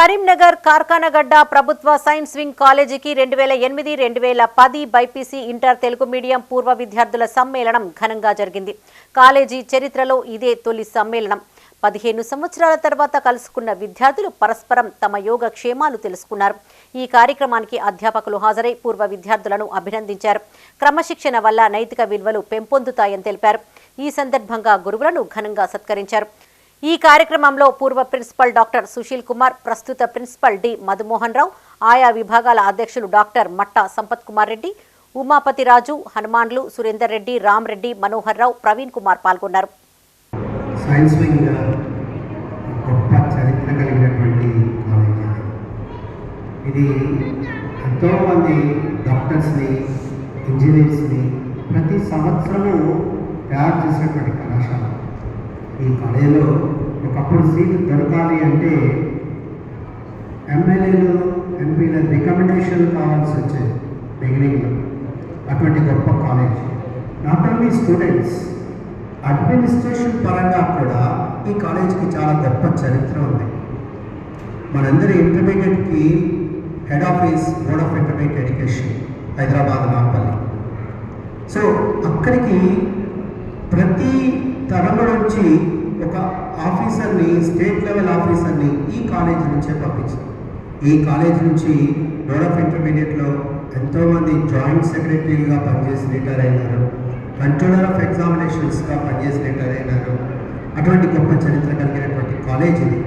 కరీంనగర్ కార్ఖానగడ్డ ప్రభుత్వ science wing కాలేజీకి రెండు వేల ఎనిమిది రెండు వేల పది బైపీసీ ఇంటర్ తెలుగు మీడియం పూర్వ విద్యార్థుల సమ్మేళనం ఘనంగా జరిగింది. కాలేజీ చరిత్రలో ఇదే తొలి సమ్మేళనం. పదిహేను సంవత్సరాల తర్వాత కలుసుకున్న విద్యార్థులు పరస్పరం తమ యోగ క్షేమాలు తెలుసుకున్నారు. ఈ కార్యక్రమానికి అధ్యాపకులు హాజరై పూర్వ విద్యార్థులను అభినందించారు. క్రమశిక్షణ వల్ల నైతిక విలువలు పెంపొందుతాయని తెలిపారు. ఈ సందర్భంగా గురువులను ఘనంగా సత్కరించారు. ఈ కార్యక్రమంలో పూర్వ ప్రిన్సిపల్ డాక్టర్ సుశీల్ కుమార్ ప్రస్తుత ప్రిన్సిపల్ డి మధుమోహన్ రావు ఆయా విభాగాల అధ్యక్షులు డాక్టర్ మట్టా సంపత్ కుమార్ రెడ్డి ఉమాపతి రాజు హనుమాన్లు సురేందర్ రెడ్డి రామ్ రెడ్డి మనోహర్ రావు ప్రవీణ్ కుమార్ పాల్గొన్నారు. సైన్స్ వింగ్ గొప్ప చరిత్ర కలిగినటువంటి కాలేజ్. ఇది ఎంతోమంది డాక్టర్స్ని ఇంజనీర్స్ని ప్రతి సంవత్సరము తయారు చేసినటువంటి కళాశాల. ఈ కళలో ఒకప్పుడు సీటు దొరకాలి అంటే ఎమ్మెల్యేలు ఎంపీల రికమెండేషన్ కావాల్సి వచ్చేది బిగినింగ్లో అటువంటి గొప్ప college not only students administration పరంగా కూడా ఈ కాలేజ్కి చాలా గొప్ప చరిత్ర ఉంది. మనందరి ఇంటర్మీడియట్కి head office board of intermediate education Hyderabad Nampally so అక్కడికి ప్రతి తరంలో నుంచి ఒక ఆఫీసర్ని స్టేట్ లెవెల్ ఆఫీసర్ని ఈ కాలేజ్ నుంచే పంపించారు. ఈ కాలేజ్ నుంచి బోర్డ్ ఆఫ్ ఇంటర్మీడియట్లో ఎంతోమంది జాయింట్ సెక్రటరీలుగా పనిచేసి రిటైర్ అయినారు. కంట్రోలర్ ఆఫ్ ఎగ్జామినేషన్స్గా పనిచేసి రిటైర్ అయినారు. అటువంటి గొప్ప చరిత్ర కలిగినటువంటి కాలేజ్ ఇది.